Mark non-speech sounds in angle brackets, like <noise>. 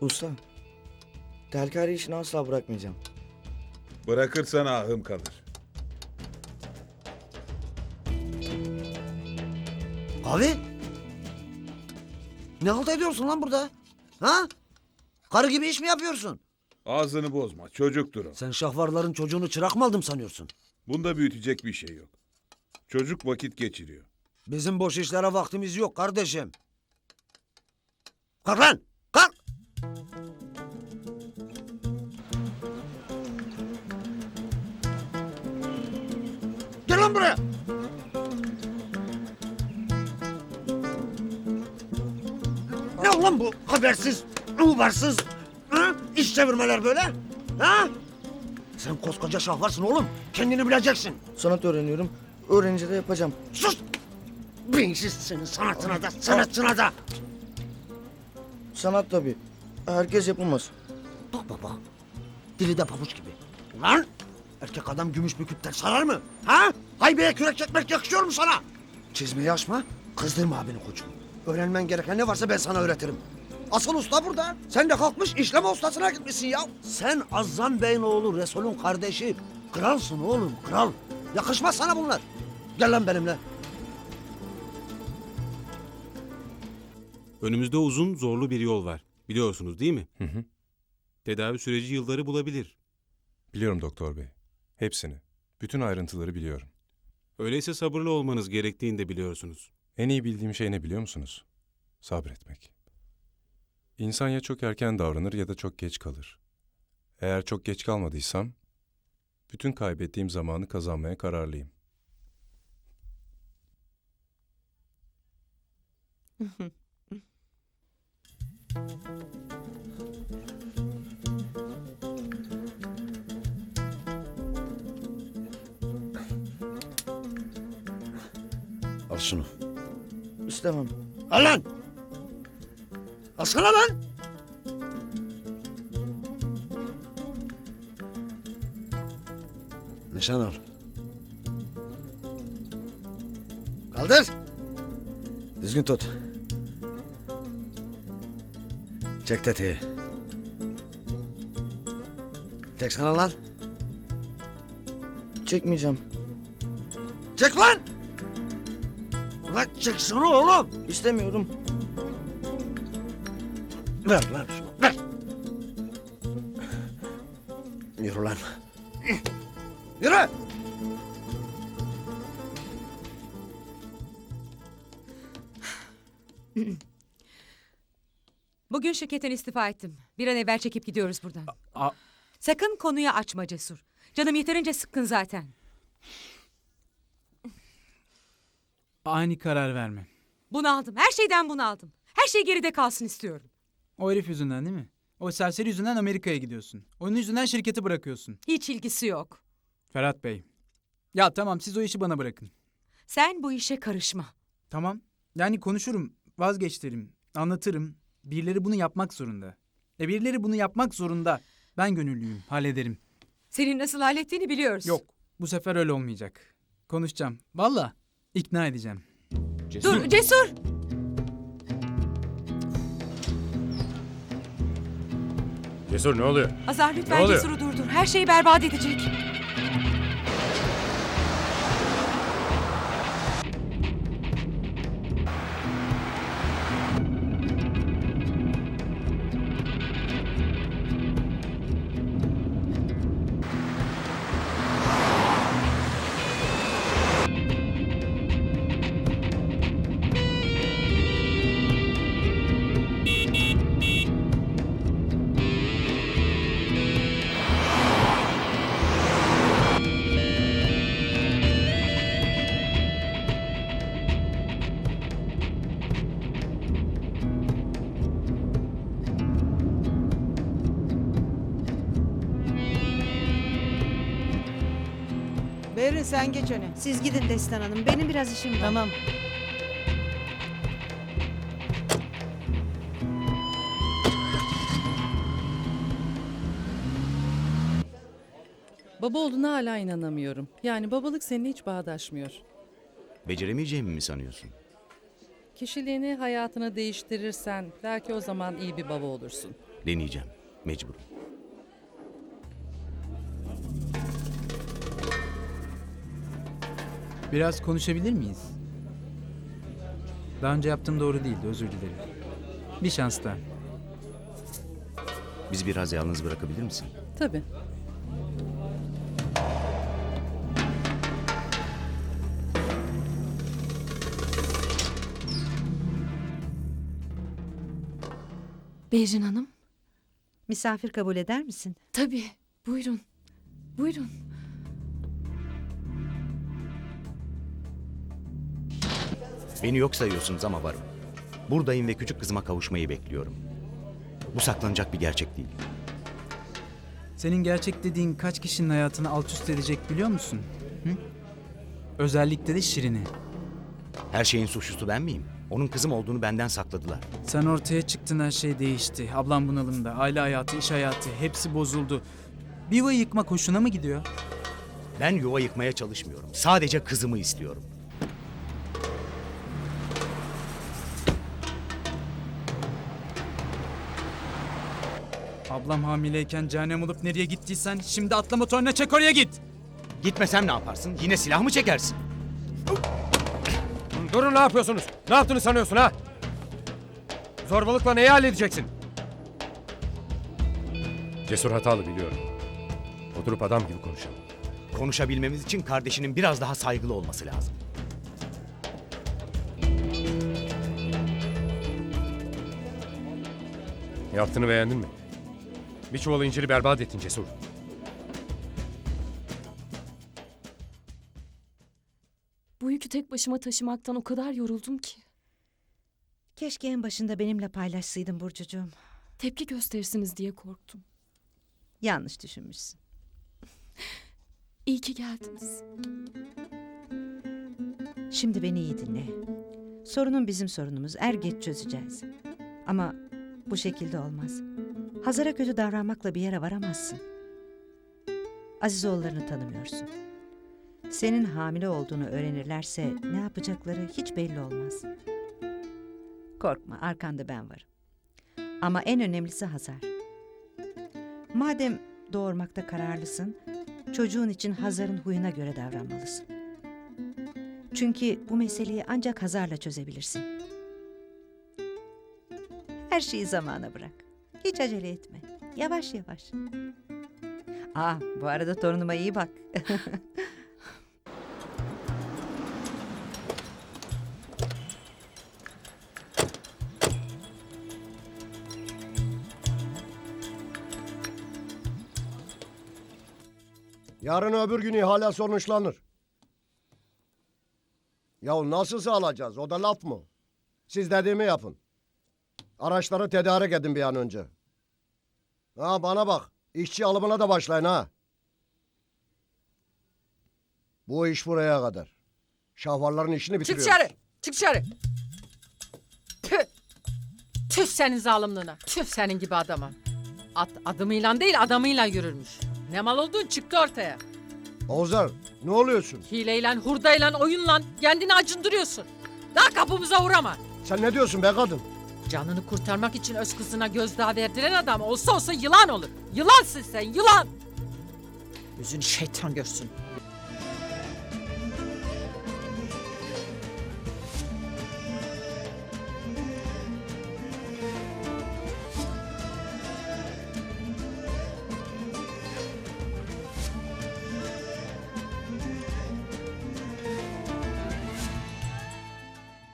Usta. Telkari işini asla bırakmayacağım. Bırakırsan ahım kalır. Abi. Ne halt ediyorsun lan burada? Ha? Karı gibi iş mi yapıyorsun? Ağzını bozma. Çocuktur o. Sen şahvarların çocuğunu çırak mı aldım sanıyorsun? Bunda büyütecek bir şey yok. Çocuk vakit geçiriyor. Bizim boş işlere vaktimiz yok kardeşim. Kalk lan! Kalk! Lan buraya! Ne ulan bu habersiz, uğbarsız, ha? iş çevirmeler böyle? Ha? Sen koskoca şahvarsın oğlum. Kendini bileceksin. Sanat öğreniyorum. Öğrenince de yapacağım. Sus! Beyinsiz senin sanatına da, sanatçına da. Sanat tabii. Herkes yapamaz. Bak baba. Dili de pabuç gibi. Lan! Erkek adam gümüş büküp de sarar mı? Ha? Haybeye kürek çekmek yakışıyor mu sana? Çizmeyi açma, kızdırma abini koçum. Öğrenmen gereken ne varsa ben sana öğretirim. Asıl usta burada. Sen de kalkmış işleme ustasına gitmişsin ya. Sen Azzan Bey'in oğlu Resul'ün kardeşi. Kralsın oğlum, kral. Yakışmaz sana bunlar. Gel lan benimle. Önümüzde uzun, zorlu bir yol var. Biliyorsunuz değil mi? Hı hı. Tedavi süreci yılları bulabilir. Biliyorum doktor bey. Hepsini. Bütün ayrıntıları biliyorum. Öyleyse sabırlı olmanız gerektiğini de biliyorsunuz. En iyi bildiğim şey ne biliyor musunuz? Sabretmek. İnsan ya çok erken davranır ya da çok geç kalır. Eğer çok geç kalmadıysam, bütün kaybettiğim zamanı kazanmaya kararlıyım. <laughs> Al şunu. İstemem. Al lan! Alsana lan! Nişan al. Kaldır. Düzgün tut. Çek tetiği. Çek sana lan. Çekmeyeceğim. Çek lan! Lan çeksene oğlum. İstemiyorum. Ver lan şunu, ver. Yürü lan. Yürü! Bugün şirketten istifa ettim. Bir an evvel çekip gidiyoruz buradan. A- Sakın konuya açma Cesur. Canım yeterince sıkkın zaten. Ani karar verme. Bunaldım. Her şeyden bunaldım. Her şey geride kalsın istiyorum. O herif yüzünden değil mi? O serseri yüzünden Amerika'ya gidiyorsun. Onun yüzünden şirketi bırakıyorsun. Hiç ilgisi yok. Ferhat Bey. Ya tamam siz o işi bana bırakın. Sen bu işe karışma. Tamam. Yani konuşurum, vazgeçtirim, anlatırım. Birileri bunu yapmak zorunda. E birileri bunu yapmak zorunda. Ben gönüllüyüm, hallederim. Senin nasıl hallettiğini biliyoruz. Yok, bu sefer öyle olmayacak. Konuşacağım. Valla ikna edeceğim. Dur Cesur. Cesur ne oluyor? Azar lütfen oluyor? Cesur'u durdur. Her şeyi berbat edecek. Berin sen geç öne. Siz gidin Destan Hanım. Benim biraz işim var. Tamam. Baba olduğuna hala inanamıyorum. Yani babalık seninle hiç bağdaşmıyor. Beceremeyeceğimi mi sanıyorsun? Kişiliğini, hayatını değiştirirsen belki o zaman iyi bir baba olursun. Deneyeceğim. Mecbur. Biraz konuşabilir miyiz? Daha önce yaptığım doğru değildi, özür dilerim. Bir şans daha. Bizi biraz yalnız bırakabilir misin? Tabii. Beyrin Hanım. Misafir kabul eder misin? Tabii. Buyurun. Buyurun. Beni yok sayıyorsunuz ama varım. Buradayım ve küçük kızıma kavuşmayı bekliyorum. Bu saklanacak bir gerçek değil. Senin gerçek dediğin kaç kişinin hayatını alt üst edecek biliyor musun? Hı? Özellikle de Şirin'i. Her şeyin suçlusu ben miyim? Onun kızım olduğunu benden sakladılar. Sen ortaya çıktın her şey değişti. Ablam bunalımda, aile hayatı, iş hayatı hepsi bozuldu. Bir yuvayı yıkmak hoşuna mı gidiyor? Ben yuva yıkmaya çalışmıyorum. Sadece kızımı istiyorum. Ablam hamileyken cehennem olup nereye gittiysen şimdi atla motoruna çek oraya git. Gitmesem ne yaparsın? Yine silah mı çekersin? Durun ne yapıyorsunuz? Ne yaptığını sanıyorsun ha? Zorbalıkla neyi halledeceksin? Cesur hatalı biliyorum. Oturup adam gibi konuşalım. Konuşabilmemiz için kardeşinin biraz daha saygılı olması lazım. Yaptığını beğendin mi? Bir çuval inciri berbat ettin Cesur. Bu yükü tek başıma taşımaktan o kadar yoruldum ki. Keşke en başında benimle paylaşsaydın Burcucuğum. Tepki gösterirsiniz diye korktum. Yanlış düşünmüşsün. İyi ki geldiniz. Şimdi beni iyi dinle. Sorunun bizim sorunumuz. Er geç çözeceğiz. Ama bu şekilde olmaz. Hazar'a kötü davranmakla bir yere varamazsın. Azizoğullarını tanımıyorsun. Senin hamile olduğunu öğrenirlerse ne yapacakları hiç belli olmaz. Korkma arkanda ben varım. Ama en önemlisi Hazar. Madem doğurmakta kararlısın, çocuğun için Hazar'ın huyuna göre davranmalısın. Çünkü bu meseleyi ancak Hazar'la çözebilirsin. Her şeyi zamana bırak. Hiç acele etme. Yavaş yavaş. Aa, bu arada torunuma iyi bak. <laughs> Yarın öbür gün ihale sonuçlanır. Ya nasıl alacağız? O da laf mı? Siz dediğimi yapın. Araçları tedarik edin bir an önce. Ha bana bak. İşçi alımına da başlayın ha. Bu iş buraya kadar. Şahvarların işini Çık bitiriyoruz. dışarı. Çık dışarı. Tüh. Tüh senin zalimliğine. Tüh senin gibi adama. At adımıyla değil adamıyla yürürmüş. Ne mal olduğun çıktı ortaya. Oğuzlar ne oluyorsun? Hileyle, hurdayla, oyunla kendini acındırıyorsun. Daha kapımıza uğrama. Sen ne diyorsun be kadın? Canını kurtarmak için öz kızına gözdağı verdiren adam olsa olsa yılan olur. Yılansın sen yılan. Yüzünü şeytan görsün.